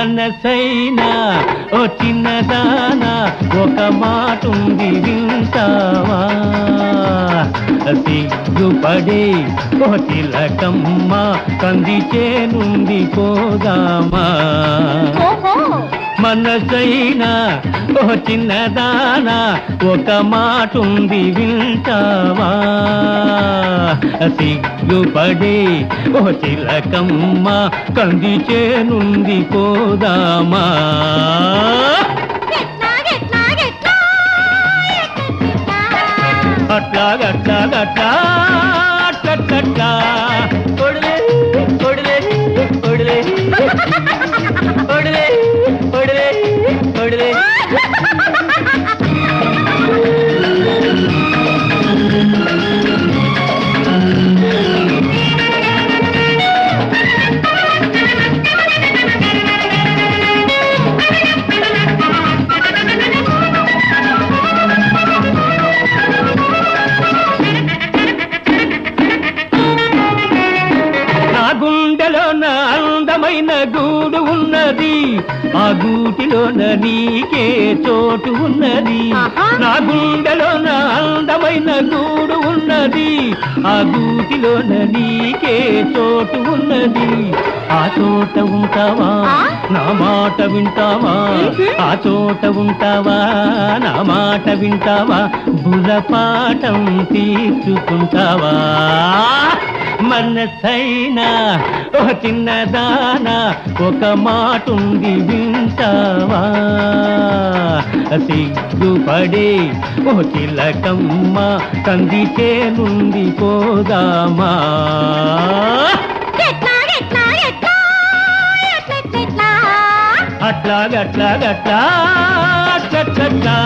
మనసైనా ఓ చిన్నదానా ఒక మాటుంది వింటావా? సిగ్గుపడే ఓ తిలకమ్మ కంది చేనుంది పోదామా? మనసైనా ఓ చిన్నదానా ఒక మాటుంది వింటావా? సిగ్గుపడే ఓ చిలకమ్మ కంది చేనుంది పోదామా? ఎట్లా ఎట్లా ఎట్లా అట్లా ఆ గూటిలోన నీకే చోటు ఉన్నది. నా గుండెలోన అందమైన గూడు ఉన్నది. ఆ గూటిలోన నీకే చోటు ఉన్నది. ఆ చోట ఉంటావా? నా మాట వింటావా. ఆ చోట ఉంటావా? నా మాట వింటావా? బుర్రపాఠం తీర్చుకుంటావా? మనసైనా ఓ చిన్నదానా ఒక మాటుంది వింటావా? సిగ్గుపడే ఓ చిలకమ్మ కంది చేనుంది పోదామా? ఎట్లా ఎట్లా ఎట్లా ఎట్లా అట్లా గట్లా గట్లా అట్లట్లట్లా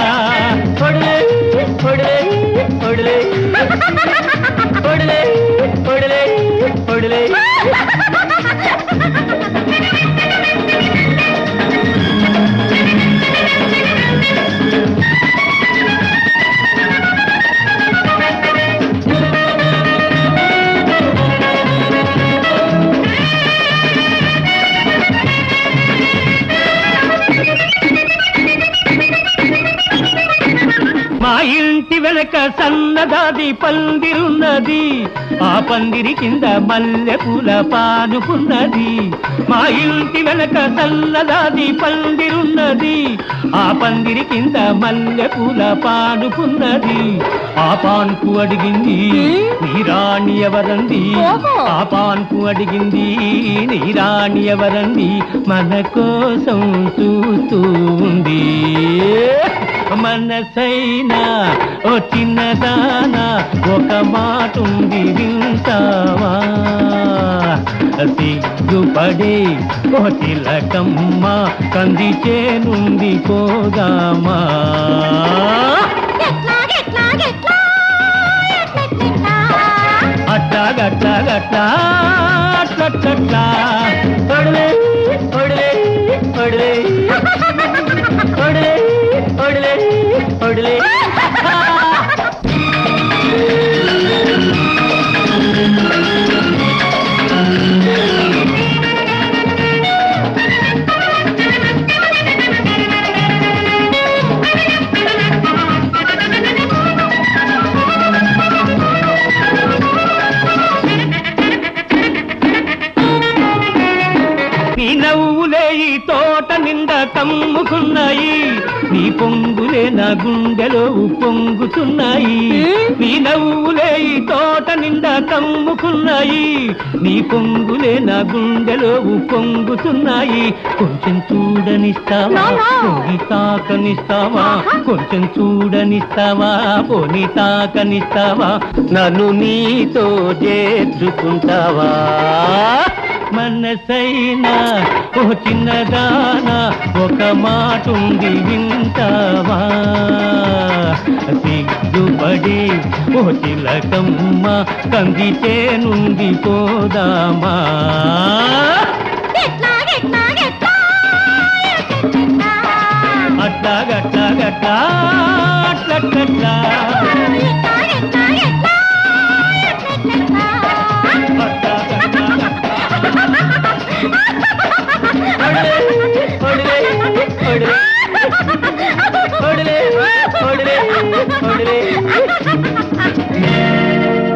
మా ఇంటి వెనక సన్నదాది పందిరున్నది ఆ పందిరి కింద మల్లె పూల పానుకున్నది. మా ఇంటి వెనక సన్నదాది పందిరున్నది ఆ పందిరి కింద మల్లె పూల పానుకున్నది. ఆ పాన్పు అడిగింది నీ రాణి ఎవరంది. ఆ పాన్పు అడిగింది నీ రాణి ఎవరంది? మన కోసం చూస్తూ ఉంది. మనసైనా ఓ చిన్నదానా ఒక మాటుంది వింటావా? సిగ్గుపడే ఓ తిలకమ్మ కంది చేనుంది ఎట్లా అట్లా గట్లా గట్లా అట్లట్లట్లా కొడలే నీ నవ్వులే ఈ తోట నిండా కమ్ముకున్నాయి. నీ పొంగులే నా గుండెలో పొంగుతున్నాయి నీ నవ్వులే ఈ తోట నిండా కమ్ముకున్నాయి. నీ పొంగులే నా గుండెలో పొంగుతున్నాయి కొంచెం చూడనిస్తావా. పోని తాకనిస్తావా? కొంచెం చూడనిస్తావా? పోని తాకనిస్తావా? నన్ను నీతో చేర్చుకుంటావా? మనసైనా ఓ చిన్నదానా ఒక మాటుంది వింటావా? సిగ్గుపడి ఓ చిలకమ్మ కంది చేనుంది పోదామా? ఎట్లా ఎట్లా?